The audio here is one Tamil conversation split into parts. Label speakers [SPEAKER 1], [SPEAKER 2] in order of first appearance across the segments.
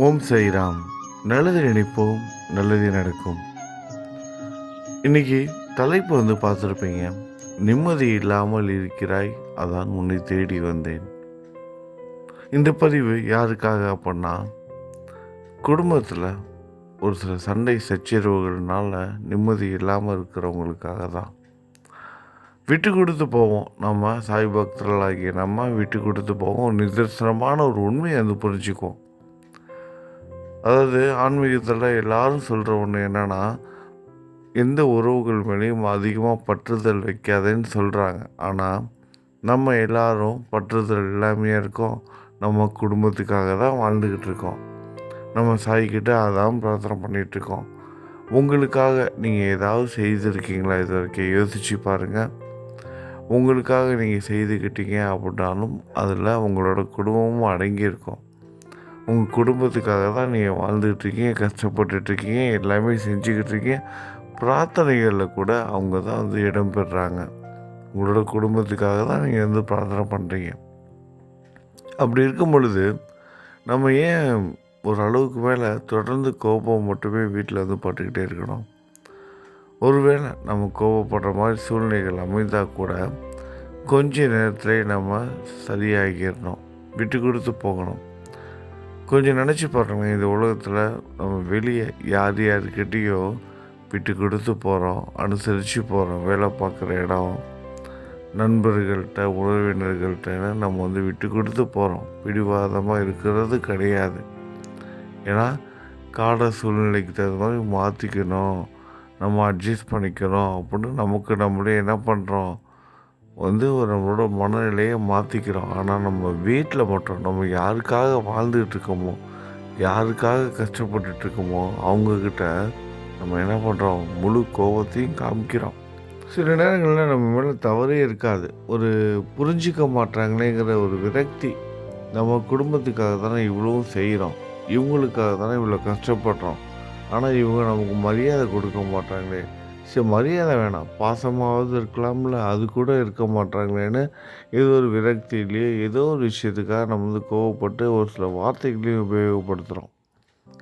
[SPEAKER 1] ஓம் சைராம் நல்லது நினைப்போம் நல்லது நடக்கும். இன்னைக்கு தலைப்பு வந்து பார்த்துருப்பீங்க நிம்மதி இல்லாமல் இருக்கிறாய் அதான் உன்னை தேடி வந்தேன். இந்த பதிவு யாருக்காக அப்படின்னா குடும்பத்தில் ஒரு சில சண்டை சச்சரவுகள்னால நிம்மதி இல்லாமல் இருக்கிறவங்களுக்காக தான். விட்டு கொடுத்து போவோம் நம்ம சாய் பக்தர்களாகிய நம்ம விட்டு கொடுத்து போவோம் நிதர்சனமான ஒரு உண்மையை வந்து புரிஞ்சுக்குவோம். அதாவது ஆன்மீகத்தில் எல்லாரும் சொல்கிற ஒன்று என்னென்னா எந்த உறவுகள் மேலேயும் அதிகமாக பற்றுதல் வைக்காதேன்னு சொல்கிறாங்க ஆனால் நம்ம எல்லாரும் பற்றுதல் இல்லாமையே இருக்கோம். நம்ம குடும்பத்துக்காக தான் வாழ்ந்துக்கிட்டு இருக்கோம். நம்ம சாய்கிட்ட அதான் பிரார்த்தனை பண்ணிகிட்ருக்கோம் உங்களுக்காக நீங்கள் ஏதாவது செய்திருக்கீங்களா இது வரைக்கும்? யோசித்து பாருங்கள் உங்களுக்காக நீங்கள் செய்துக்கிட்டீங்க அப்படின்னாலும் அதில் உங்களோட குடும்பமும் அடங்கியிருக்கும் உங்கள் குடும்பத்துக்காக தான் நீங்கள் வாழ்ந்துட்டு இருக்கீங்க இருக்கீங்க எல்லாமே செஞ்சுக்கிட்டு இருக்கீங்க. பிரார்த்தனைகளில் கூட அவங்க தான் வந்து இடம் பெறுறாங்க உங்களோட குடும்பத்துக்காக தான் நீங்கள் வந்து பிரார்த்தனை பண்ணுறீங்க அப்படி இருக்கும் பொழுது நம்ம ஏன் ஒரு அளவுக்கு மேலே தொடர்ந்து கோபம் மட்டுமே வீட்டில் வந்து பட்டுக்கிட்டே இருக்கணும்? ஒருவேளை நம்ம கோபப்படுற மாதிரி சூழ்நிலைகள் அமைந்தால் கூட கொஞ்ச நேரத்திலே நம்ம சரியாகிடணும். விட்டு கொடுத்து போகணும். கொஞ்சம் நினச்சி பாருங்க இந்த உலகத்தில் நம்ம வெளியே யார் யாருக்கிட்டேயோ விட்டு கொடுத்து போகிறோம் அனுசரித்து போகிறோம் வேலை பார்க்குற இடம் நண்பர்கள்ட்ட உறவினர்கள்ட்ட நம்ம வந்து விட்டு கொடுத்து போகிறோம் பிடிவாதமாக இருக்கிறது கிடையாது. ஏன்னா கால சூழ்நிலைக்கு தகுந்த மாதிரி மாற்றிக்கணும் நம்ம அட்ஜஸ்ட் பண்ணிக்கணும் அப்படின்னு நமக்கு நம்மளே என்ன பண்ணுறோம் வந்து ஒரு நம்மளோட மனநிலையை மாற்றிக்கிறோம் ஆனால் நம்ம வீட்டில் மட்டும் நம்ம யாருக்காக வாழ்ந்துக்கிட்டு இருக்கோமோ யாருக்காக கஷ்டப்பட்டுட்டு இருக்கோமோ அவங்கக்கிட்ட நம்ம என்ன பண்ணுறோம் முழு கோபத்தையும் காமிக்கிறோம். சில நேரங்களில் நம்ம மேலே தவறே இருக்காது. ஒரு புரிஞ்சிக்க மாட்டாங்களேங்கிற ஒரு விரக்தி நம்ம குடும்பத்துக்காக தானே இவ்வளவும் செய்கிறோம் இவங்களுக்காக தானே இவ்வளோ கஷ்டப்படுறோம். ஆனால் இவங்க நமக்கு மரியாதை கொடுக்க மாட்டாங்களே. சரி மரியாதை வேணாம். பாசமாவது இருக்கலாம்ல. அது கூட இருக்க மாட்டாங்களேன்னு ஏதோ ஒரு விரக்தியிலேயே ஏதோ ஒரு விஷயத்துக்காக நம்ம வந்து கோவப்பட்டு ஒரு சில வார்த்தைகளையும் உபயோகப்படுத்துகிறோம்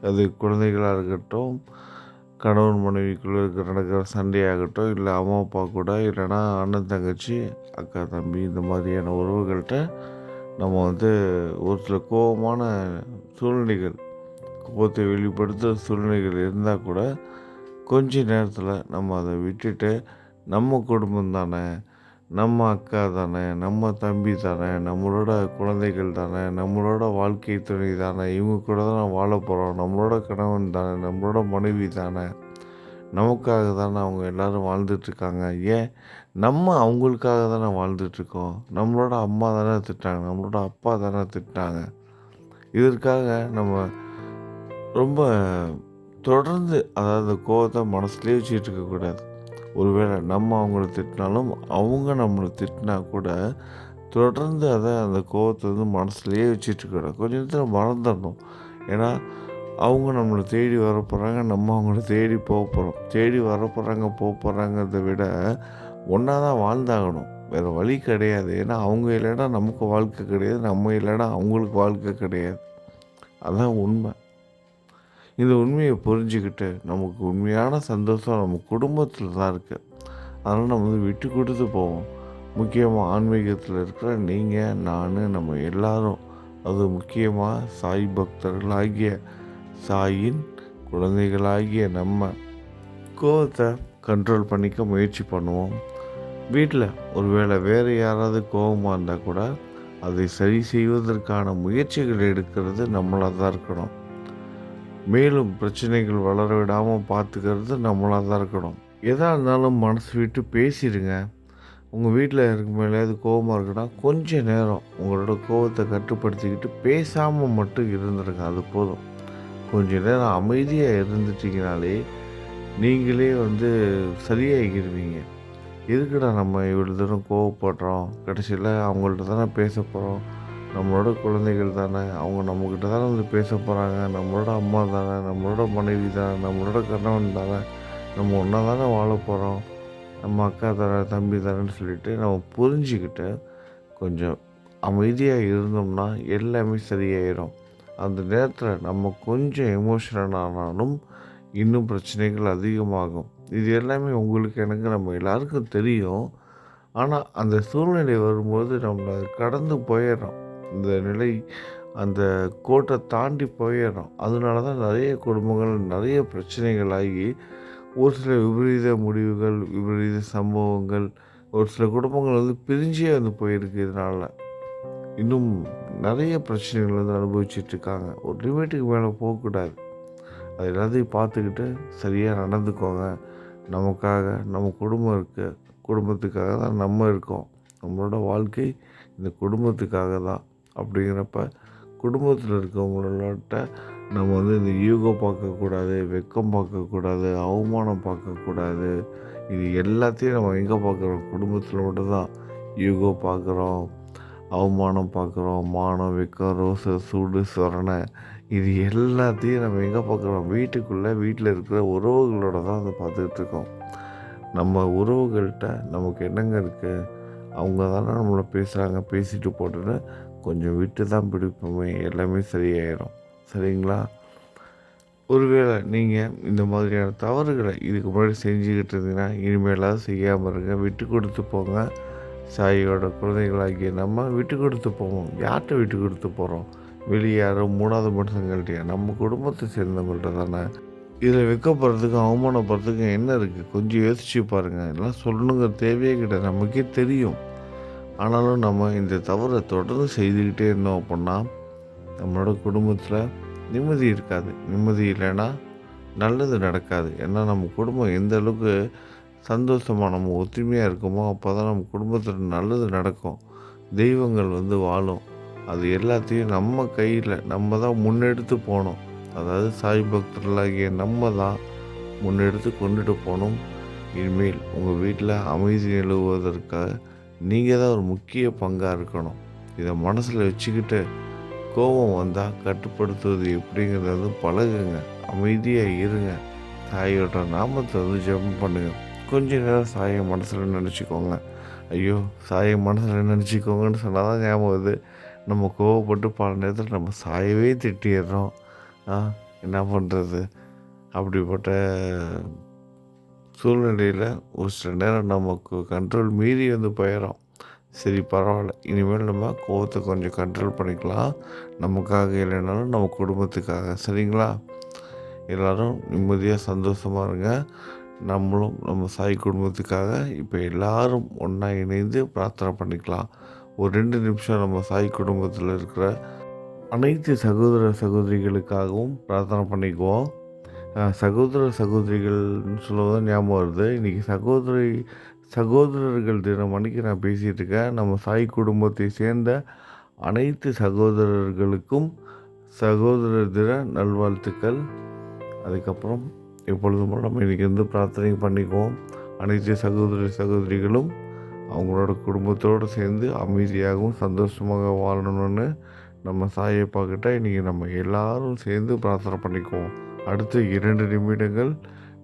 [SPEAKER 1] அது குழந்தைகளாக இருக்கட்டும் கணவன் மனைவிக்குள்ளே இருக்கிற நடக்கிற சண்டையாகட்டும் இல்லை அம்மா அப்பா கூட இல்லைன்னா அண்ணன் தங்கச்சி அக்கா தம்பி இந்த மாதிரியான உறவுகள்கிட்ட நம்ம வந்து ஒரு சில கோபமான சூழ்நிலைகள் கோபத்தை வெளிப்படுத்துகிற சூழ்நிலைகள் இருந்தால் கூட கொஞ்ச நேரத்தில் நம்ம அதை விட்டுட்டு நம்ம குடும்பம் தானே நம்ம அக்கா தானே நம்ம தம்பி தானே நம்மளோட குழந்தைகள் தானே நம்மளோட வாழ்க்கை துணை தானே இவங்க கூட தான் வாழ போகிறோம் நம்மளோட கணவன் தானே நம்மளோட மனைவி தானே நமக்காக தானே அவங்க எல்லோரும் வாழ்ந்துட்டுருக்காங்க ஏன்? நம்ம அவங்களுக்காக தானே வாழ்ந்துட்டுருக்கோம் நம்மளோட அம்மா தானே திட்டாங்க நம்மளோட அப்பா தானே திட்டாங்க. இதற்காக நம்ம ரொம்ப தொடர்ந்து அதாவது கோவத்தை மனசுலேயே வச்சுட்டு இருக்கக்கூடாது ஒருவேளை நம்ம அவங்கள திட்டினாலும் அவங்க நம்மளை திட்டினா கூட தொடர்ந்து அதை அந்த கோவத்தை வந்து மனசுலேயே வச்சுட்டு இருக்கக்கூடாது கொஞ்ச நேரத்தில் மறந்துடணும். ஏன்னா அவங்க நம்மளை தேடி வர போகிறாங்க நம்ம அவங்கள தேடி போக போகிறோம் தேடி வர போகிறாங்க போக போகிறாங்கிறத விட ஒன்றா தான் வாழ்ந்தாகணும். வேறு வழி கிடையாது. ஏன்னா அவங்க இல்லைன்னா நமக்கு வாழ்க்கை கிடையாது. நம்ம இல்லைன்னா அவங்களுக்கு வாழ்க்கை கிடையாது. அதான் உண்மை. இந்த உண்மையை புரிஞ்சுக்கிட்டு நமக்கு உண்மையான சந்தோஷம் நம்ம குடும்பத்தில் தான் இருக்குது அதனால் நம்ம வந்து விட்டு கொடுத்து போவோம். முக்கியமாக ஆன்மீகத்தில் இருக்கிற நீங்கள் நான் நம்ம எல்லாரும். அது முக்கியமாக சாய் பக்தர்களாகிய சாயின் குழந்தைகளாகிய நம்ம கோவத்தை கண்ட்ரோல் பண்ணிக்க முயற்சி பண்ணுவோம். வீட்டில் ஒருவேளை வேறு யாராவது கோபமாக இருந்தால் கூட அதை சரி செய்வதற்கான முயற்சிகள் எடுக்கிறது நம்மளாக தான் இருக்கணும். மேலும் பிரச்சனைகள் வளர விடாமல் பார்த்துக்கிறது நம்மளாக தான் இருக்கணும். எதாக இருந்தாலும் மனசு விட்டு பேசிடுங்க உங்கள் வீட்டில் இருக்க மேலேயாவது கோபமாக இருக்குன்னா கொஞ்ச நேரம் உங்களோட கோபத்தை கட்டுப்படுத்திக்கிட்டு பேசாமல் மட்டும் இருந்துருங்க. அது போதும். கொஞ்சம் நேரம் அமைதியாக இருந்துட்டிங்கனாலே நீங்களே வந்து சரியாகிடுவீங்க எதுக்குடா நம்ம இவ்வளோ தூரம் கோவப்படுறோம்? கடைசியில் அவங்கள்ட்ட தானே பேச போகிறோம் நம்மளோட குழந்தைகள் தானே அவங்க நம்மக்கிட்ட தானே வந்து பேச போகிறாங்க நம்மளோட அம்மா தானே நம்மளோட மனைவி தானே நம்மளோட கணவன் தானே நம்ம ஒன்றா தானே வாழ போகிறோம் நம்ம அக்கா தானே தம்பி தானேன்னு சொல்லிட்டு நம்ம புரிஞ்சுக்கிட்டு கொஞ்சம் அமைதியாக இருந்தோம்னா எல்லாமே சரியாயிடும் அந்த நேரத்தில் நம்ம கொஞ்சம் எமோஷனல் ஆனாலும் இன்னும் பிரச்சனைகள் அதிகமாகும். இது எல்லாமே உங்களுக்கு எனக்கு நம்ம எல்லாருக்கும் தெரியும். ஆனால் அந்த சூழ்நிலை வரும்போது நம்ம கடந்து போயிடுறோம். இந்த நிலை அந்த கோட்டை தாண்டி போயிடுறோம் அதனால தான் நிறைய குடும்பங்கள் நிறைய பிரச்சனைகள் ஆகி ஒரு சில விபரீத முடிவுகள் விபரீத சம்பவங்கள் ஒரு சில குடும்பங்கள் வந்து பிரிஞ்சே வந்து போயிருக்கு இதனால். இன்னும் நிறைய பிரச்சனைகள் வந்து அனுபவிச்சிட்ருக்காங்க ஒரு லிமிட்டுக்கு மேலே போகக்கூடாது. அது எல்லாத்தையும் பார்த்துக்கிட்டு சரியாக நடந்துக்கோங்க. நமக்காக நம்ம குடும்பம் இருக்குது குடும்பத்துக்காக தான் நம்ம இருக்கோம். நம்மளோட வாழ்க்கை இந்த குடும்பத்துக்காக தான். அப்படிங்கிறப்ப குடும்பத்தில் இருக்கவங்களோட நம்ம வந்து இந்த ஈகோ பார்க்கக்கூடாது வெக்கம் பார்க்கக்கூடாது அவமானம் பார்க்கக்கூடாது. இது எல்லாத்தையும் நம்ம எங்கே பார்க்குறோம்? குடும்பத்தில் மட்டும்தான். ஈகோ பார்க்குறோம் அவமானம் பார்க்குறோம் மானம் வெக்கம் ரோசை சூடு சொரணை. இது எல்லாத்தையும் நம்ம எங்கே பார்க்குறோம்? வீட்டுக்குள்ளே வீட்டில் இருக்கிற உறவுகளோட தான் அதை பார்த்துக்கிட்டு இருக்கோம். நம்ம உறவுகள்கிட்ட நமக்கு என்னங்க இருக்குது அவங்க தானே நம்மளை பேசுகிறாங்க பேசிட்டு போட்டுன்னு கொஞ்சம் விட்டு தான் பிடிப்போமே எல்லாமே சரியாயிடும் சரிங்களா? ஒருவேளை நீங்கள் இந்த மாதிரியான தவறுகளை இதுக்கு முன்னாடி செஞ்சுக்கிட்டு இருந்தீங்கன்னா இனிமேலாவது செய்யாமல் இருங்க. விட்டு கொடுத்து போங்க. சாயோட குழந்தைகளாகிய நம்ம விட்டு கொடுத்து போவோம். யார்கிட்ட விட்டு கொடுத்து போகிறோம் வெளியே யாரோ மூணாவது மனுஷங்கள்ட்டையா நம்ம குடும்பத்தை சேர்ந்தவங்கள்ட்ட தானே? இதில் வைக்கப்படுறதுக்கும் அவமானப்படுறதுக்கும் என்ன இருக்குது கொஞ்சம் யோசிச்சு பாருங்கள் எல்லாம் சொல்லணுங்கிற தேவையே கிட்ட நமக்கே தெரியும். ஆனாலும் நம்ம இந்த தவறை தொடர்ந்து செய்துக்கிட்டே இருந்தோம் அப்படின்னா நம்மளோட குடும்பத்தில் நிம்மதி இருக்காது. நிம்மதி இல்லைன்னா நல்லது நடக்காது. ஏன்னா நம்ம குடும்பம் எந்த அளவுக்கு சந்தோஷமாக நம்ம ஒற்றுமையாக இருக்கோமோ அப்போ தான் நம்ம குடும்பத்தில் நல்லது நடக்கும். தெய்வங்கள் வந்து வாழும். அது எல்லாத்தையும் நம்ம கையில் நம்ம தான் முன்னெடுத்து போகணும். அதாவது சாய் பக்தர்களாகிய நம்ம தான் முன்னெடுத்து கொண்டுட்டு போகணும். இனிமேல் உங்கள் வீட்டில் அமைதி நிலவுவதற்காக நீங்கள் தான் ஒரு முக்கிய பங்காக இருக்கணும். இதை மனசில் வச்சுக்கிட்டு கோபம் வந்தால் கட்டுப்படுத்துவது எப்படிங்கிறத வந்து பழகுங்க. அமைதியாக இருங்க. தாயோட நாமத்தை வந்து ஜெபம் பண்ணுங்கள் கொஞ்ச நேரம் சாயை மனசில் நினச்சிக்கோங்க. ஐயோ சாயை மனசில் நினச்சிக்கோங்கன்னு சொன்னால் தான் ஞாபகம் வருது. நம்ம கோவப்பட்டு பல நேரத்தில் நம்ம சாயவே திட்டிடுறோம். என்ன பண்ணுறது அப்படிப்பட்ட சூழ்நிலையில் ஒரு சில நேரம் நமக்கு கண்ட்ரோல் மீறி வந்து போயிடும் சரி பரவாயில்ல. இனிமேல் நம்ம கோவத்தை கொஞ்சம் கண்ட்ரோல் பண்ணிக்கலாம். நமக்காக இல்லைனாலும் நம்ம குடும்பத்துக்காக. சரிங்களா? எல்லோரும் நிம்மதியாக சந்தோஷமாக இருங்க. நம்மளும் நம்ம சாய் குடும்பத்துக்காக இப்போ எல்லாரும் ஒன்றா இணைந்து பிரார்த்தனை பண்ணிக்கலாம். ஒரு ரெண்டு நிமிஷம் நம்ம சாய் குடும்பத்தில் இருக்கிற அனைத்து சகோதர சகோதரிகளுக்காகவும் பிரார்த்தனை பண்ணிக்குவோம். சகோதர சகோதரிகள்னு சொல்லுவது ஞாபகம் வருது. இன்றைக்கி சகோதரி சகோதரர்கள் தினம் அன்னைக்கு நான் பேசிகிட்டு இருக்கேன். நம்ம சாய் குடும்பத்தை சேர்ந்த அனைத்து சகோதரர்களுக்கும் சகோதரர் தின நல்வாழ்த்துக்கள். அதுக்கப்புறம் எப்பொழுதும் நம்ம இன்றைக்கி வந்து பிரார்த்தனை பண்ணிக்குவோம். அனைத்து சகோதர சகோதரிகளும் அவங்களோட குடும்பத்தோடு சேர்ந்து அமைதியாகவும் சந்தோஷமாக வாழணும்னு நம்ம சாயப்பா கிட்ட இன்றைக்கி நம்ம எல்லாரும் சேர்ந்து பிரார்த்தனை பண்ணிக்குவோம். அடுத்த இரண்டு நிமிடங்கள்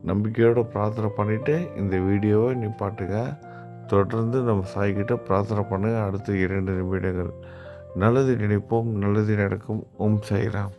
[SPEAKER 1] நம்பிக்கையோடு பிரார்த்தனை பண்ணிவிட்டு இந்த வீடியோவை நிப்பாட்டுங்க. தொடர்ந்து நம்ம சாய்கிட்ட பிரார்த்தனை பண்ணுங்கள் அடுத்த இரண்டு நிமிடங்கள். நல்லது நினைப்போம் நல்லது நடக்கும். ஓம் சாய்ராம்.